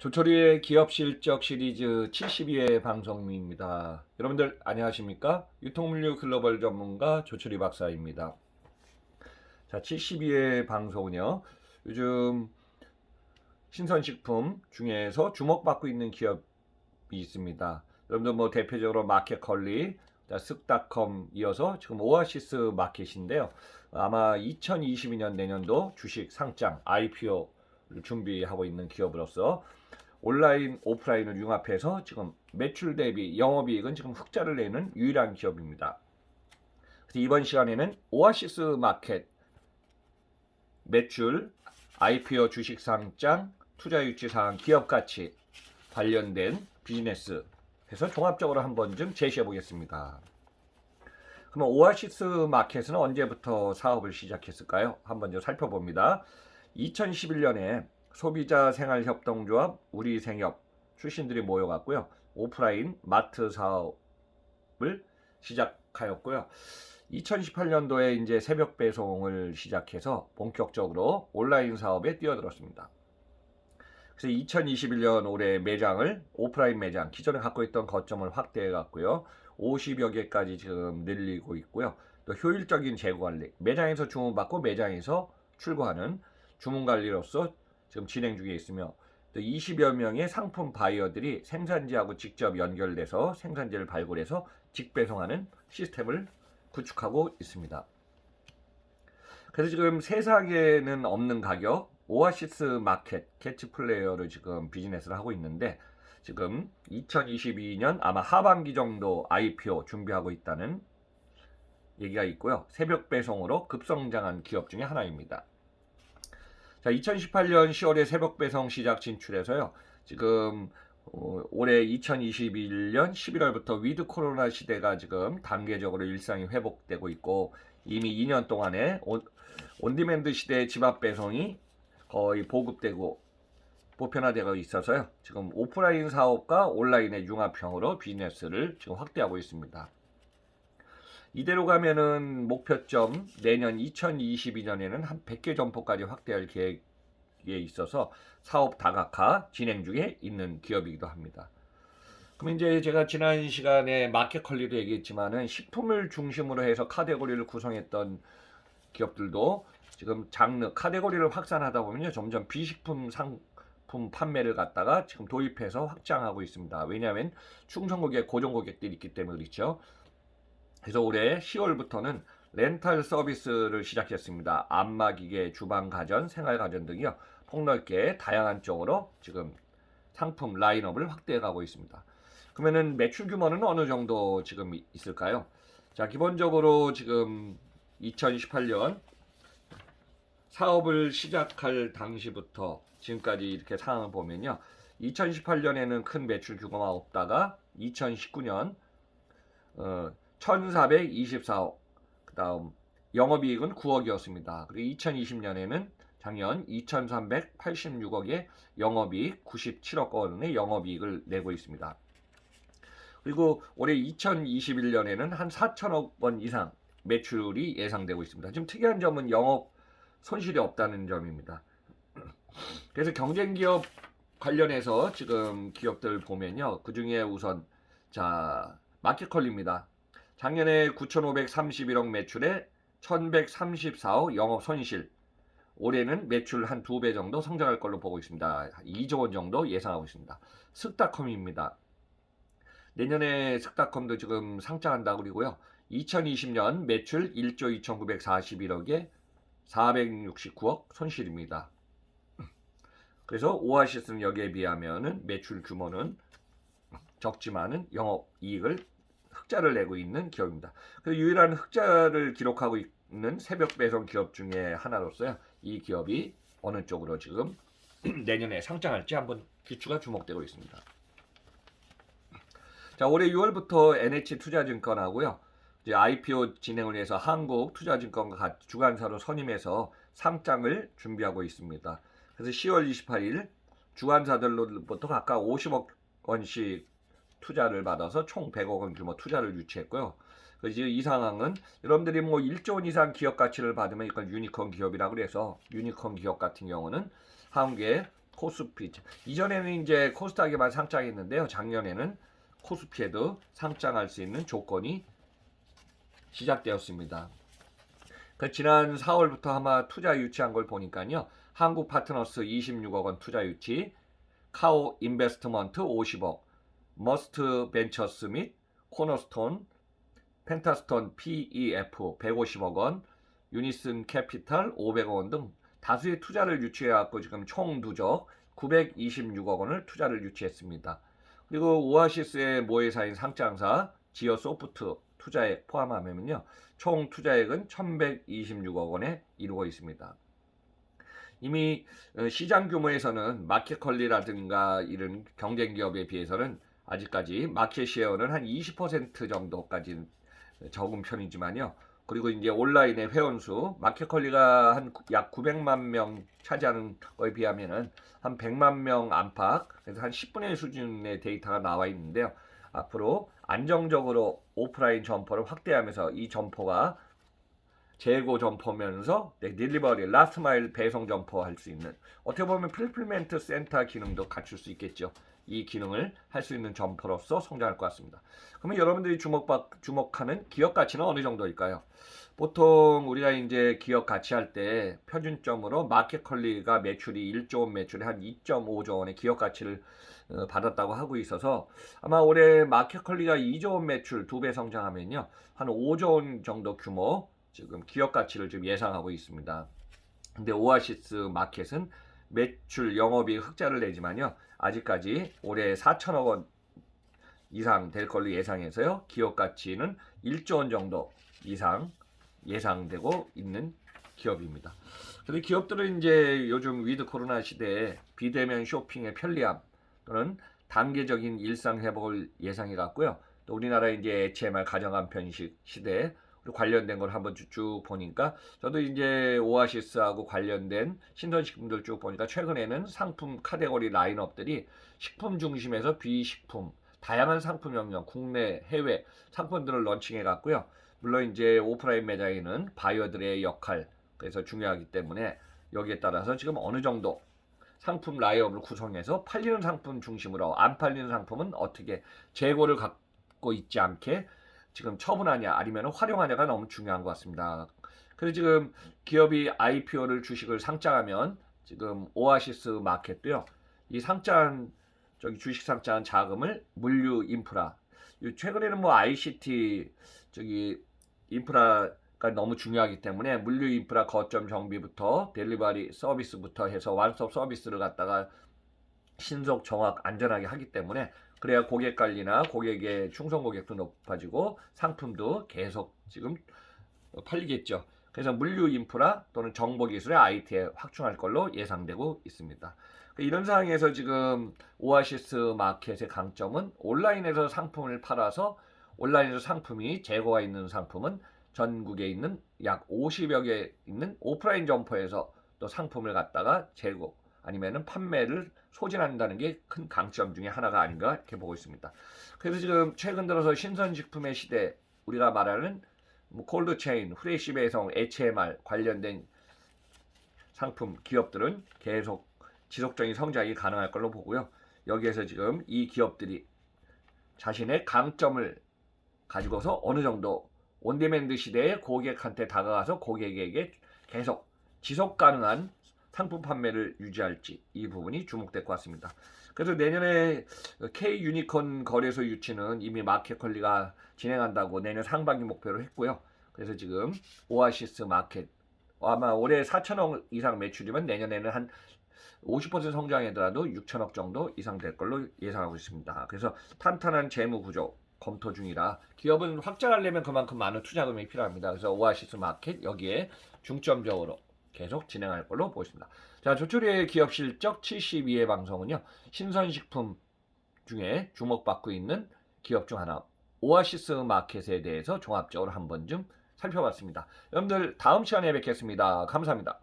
조철이의 기업 실적 시리즈 72회 방송입니다. 여러분들 안녕하십니까? 유통물류 글로벌 전문가 조철이 박사입니다. 자, 72회 방송은요. 요즘 신선식품 중에서 주목받고 있는 기업이 있습니다. 여러분들 뭐 대표적으로 마켓컬리, 쓱닷컴 이어서 지금 오아시스 마켓인데요. 아마 2022년 내년도 주식 상장 IPO를 준비하고 있는 기업으로서 온라인 오프라인을 융합해서 지금 매출 대비 영업이익은 지금 흑자를 내는 유일한 기업입니다. 그래서 이번 시간에는 오아시스 마켓 매출 IPO 주식 상장 투자 유치 사항 기업 가치 관련된 비즈니스 해서 종합적으로 한번 좀 제시해 보겠습니다. 그러면 오아시스 마켓은 언제부터 사업을 시작했을까요? 한번 좀 살펴봅니다. 2011년에 소비자 생활 협동조합 우리 생협 출신들이 모여갔고요. 오프라인 마트 사업을 시작하였고요. 2018년도에 이제 새벽 배송을 시작해서 본격적으로 온라인 사업에 뛰어들었습니다. 그래서 2021년 올해 매장을 오프라인 매장 기존에 갖고 있던 거점을 확대해 갔고요. 50여 개까지 지금 늘리고 있고요. 또 효율적인 재고 관리, 매장에서 주문받고 매장에서 출고하는 주문 관리로서 지금 진행 중에 있으며 또 20여 명의 상품 바이어들이 생산지하고 직접 연결돼서 생산지를 발굴해서 직배송하는 시스템을 구축하고 있습니다. 그래서 지금 세상에는 없는 가격 오아시스 마켓 캐치 플레이어를 지금 비즈니스를 하고 있는데 지금 2022년 아마 하반기 정도 IPO 준비하고 있다는 얘기가 있고요. 새벽 배송으로 급성장한 기업 중에 하나입니다. 자, 2018년 10월에 새벽 배송 시작 진출해서요. 지금 어, 올해 2021년 11월부터 위드 코로나 시대가 지금 단계적으로 일상이 회복되고 있고 이미 2년 동안에 온, 온디맨드 시대의 집앞 배송이 거의 보급되고 보편화되고 있어서요. 지금 오프라인 사업과 온라인의 융합형으로 비즈니스를 지금 확대하고 있습니다. 이대로 가면은 목표점 내년 2022년에는 한 100개 점포까지 확대할 계획에 있어서 사업 다각화 진행 중에 있는 기업이기도 합니다. 그럼 이제 제가 지난 시간에 마켓컬리도 얘기했지만은 식품을 중심으로 해서 카테고리를 구성했던 기업들도 지금 장르 카테고리를 확산하다 보면요 점점 비식품 상품 판매를 갖다가 지금 도입해서 확장하고 있습니다. 왜냐하면 충성 고객, 고정 고객들이 있기 때문에 그렇죠. 그래서 올해 10월부터는 렌탈 서비스를 시작했습니다. 안마기계, 주방 가전, 생활 가전 등이요. 폭넓게 다양한 쪽으로 지금 상품 라인업을 확대해 가고 있습니다. 그러면은 매출 규모는 어느 정도 지금 있을까요? 자, 기본적으로 지금 2018년 사업을 시작할 당시부터 지금까지 이렇게 상황을 보면요. 2018년에는 큰 매출 규모가 없다가 2019년 어, 1424억 그다음 영업이익은 9억이었습니다. 그리고 2020년에는 작년 2386억의 영업이익 97억 원의 영업이익을 내고 있습니다. 그리고 올해 2021년에는 한 4천억 원 이상 매출이 예상되고 있습니다. 지금 특이한 점은 영업 손실이 없다는 점입니다. 그래서 경쟁 기업 관련해서 지금 기업들 보면요. 그 중에 우선 자 마켓컬리입니다. 작년에 9,531억 매출에 1,134억 영업 손실. 올해는 매출 한 두 배 정도 성장할 걸로 보고 있습니다. 2조 원 정도 예상하고 있습니다. 쓱닷컴입니다. 내년에 쓱닷컴도 지금 상장한다고 그러고요. 2020년 매출 1조 2,941억에 469억 손실입니다. 그래서 오아시스는 여기에 비하면은 매출 규모는 적지만은 영업 이익을 흑자를 내고 있는 기업입니다. 그 유일한 흑자를 기록하고 있는 새벽 배송 기업 중에 하나로서요. 이 기업이 어느 쪽으로 지금 내년에 상장할지 한번 귀추가 주목되고 있습니다. 자, 올해 6월부터 NH 투자증권하고요. 이제 IPO 진행을 위해서 한국 투자증권과 주관사로 선임해서 상장을 준비하고 있습니다. 그래서 10월 28일 주관사들로부터 각각 50억 원씩 투자를 받아서 총 100억 원 규모 투자를 유치했고요. 그래서 이 상황은 여러분들이 뭐 1조 원 이상 기업 가치를 받으면 이건 유니콘 기업이라고 그래서 유니콘 기업 같은 경우는 한국의 코스피 이전에는 이제 코스닥에만 상장했는데요. 작년에는 코스피에도 상장할 수 있는 조건이 시작되었습니다. 그 지난 4월부터 아마 투자 유치한 걸 보니까요. 한국 파트너스 26억 원 투자 유치, 카오 인베스트먼트 50억, 머스트 벤처스 및 코너스톤, 펜타스톤 PEF 150억 원, 유니슨 캐피탈 500억 원 등 다수의 투자를 유치해왔고 지금 총 누적 926억 원을 투자를 유치했습니다. 그리고 오아시스의 모회사인 상장사 지어 소프트 투자에 포함하면요. 총 투자액은 1126억 원에 이루고 있습니다. 이미 어, 시장 규모에서는 마켓컬리라든가 이런 경쟁 기업에 비해서는 아직까지 마켓 쉐어는 한 20% 정도까지 적은 편이지만요. 그리고 이제 온라인의 회원수 마켓컬리가 한 약 900만 명 차지하는 거에 비하면은 한 100만 명 안팎 그래서 한 10분의 1 수준의 데이터가 나와 있는데요. 앞으로 안정적으로 오프라인 점포를 확대하면서 이 점포가 재고 점포면서 네, 딜리버리 라스트 마일 배송 점포 할 수 있는 어떻게 보면 필플멘트 센터 기능도 갖출 수 있겠죠. 이 기능을 할 수 있는 점포로서 성장할 것 같습니다. 그러면 여러분들이 주목받, 주목하는 기업 가치는 어느 정도일까요? 보통 우리가 이제 기업 가치 할 때 표준점으로 마켓컬리가 매출이 1조 원 매출에 한 2.5조 원의 기업 가치를 어, 받았다고 하고 있어서 아마 올해 마켓컬리가 2조 원 매출 두 배 성장하면요 한 5조 원 정도 규모 지금 기업 가치를 좀 예상하고 있습니다. 근데 오아시스 마켓은 매출 영업이익 흑자를 내지만요 아직까지 올해 4천억 원 이상 될 걸로 예상해서요 기업 가치는 1조 원 정도 이상 예상되고 있는 기업입니다. 그런데 기업들은 이제 요즘 위드 코로나 시대에 비대면 쇼핑의 편리함 또는 단계적인 일상 회복을 예상해 갔고요. 또 우리나라 이제 HMR 가정한 편식 시대에 관련된 걸 한번 쭉 보니까 저도 이제 오아시스하고 관련된 신선식품들 쭉 보니까 최근에는 상품 카테고리 라인업들이 식품 중심에서 비식품 다양한 상품 영역 국내 해외 상품들을 런칭해 갔고요. 물론 이제 오프라인 매장에는 바이어들의 역할 그래서 중요하기 때문에 여기에 따라서 지금 어느 정도 상품 라이업을 구성해서 팔리는 상품 중심으로 안 팔리는 상품은 어떻게 재고를 갖고 있지 않게 지금 처분하냐 아니면 활용하냐가 너무 중요한 것 같습니다. 그래서 지금 기업이 IPO를 주식을 상장하면 지금 오아시스 마켓도요. 이 상장 저기 주식 상장 자금을 물류 인프라 최근에는 뭐 ICT 저기 인프라가 너무 중요하기 때문에 물류 인프라 거점 정비부터 델리버리 서비스부터 해서 완스톱 서비스를 갖다가 신속 정확 안전하게 하기 때문에 그래야 고객 관리나 고객의 충성 고객도 높아지고 상품도 계속 지금 팔리겠죠. 그래서 물류 인프라 또는 정보 기술의 IT에 확충할 걸로 예상되고 있습니다. 이런 상황에서 지금 오아시스 마켓의 강점은 온라인에서 상품을 팔아서 온라인에서 상품이 재고가 있는 상품은 전국에 있는 약 50여 개 있는 오프라인 점포에서 또 상품을 갖다가 재고 아니면은 판매를 소진한다는 게 큰 강점 중에 하나가 아닌가 이렇게 보고 있습니다. 그래서 지금 최근 들어서 신선식품의 시대 우리가 말하는 뭐 콜드체인, 후레쉬 배송, HMR 관련된 상품 기업들은 계속 지속적인 성장이 가능할 걸로 보고요. 여기에서 지금 이 기업들이 자신의 강점을 가지고서 어느 정도 온데맨드 시대에 고객한테 다가가서 고객에게 계속 지속 가능한 상품 판매를 유지할지 이 부분이 주목될 것 같습니다. 그래서 내년에 K 유니콘 거래소 유치는 이미 마켓 컬리가 진행한다고 내년 상반기 목표로 했고요. 그래서 지금 오아시스 마켓 아마 올해 4천억 이상 매출이면 내년에는 한 50% 성장하더라도 6천억 정도 이상 될 걸로 예상하고 있습니다. 그래서 탄탄한 재무 구조 검토 중이라 기업은 확장하려면 그만큼 많은 투자금이 필요합니다. 그래서 오아시스 마켓 여기에 중점적으로 계속 진행할 걸로 보입니다. 자, 조철의 기업 실적 72회 방송은요. 신선식품 중에 주목받고 있는 기업 중 하나 오아시스 마켓에 대해서 종합적으로 한번 좀 살펴봤습니다. 여러분들 다음 시간에 뵙겠습니다. 감사합니다.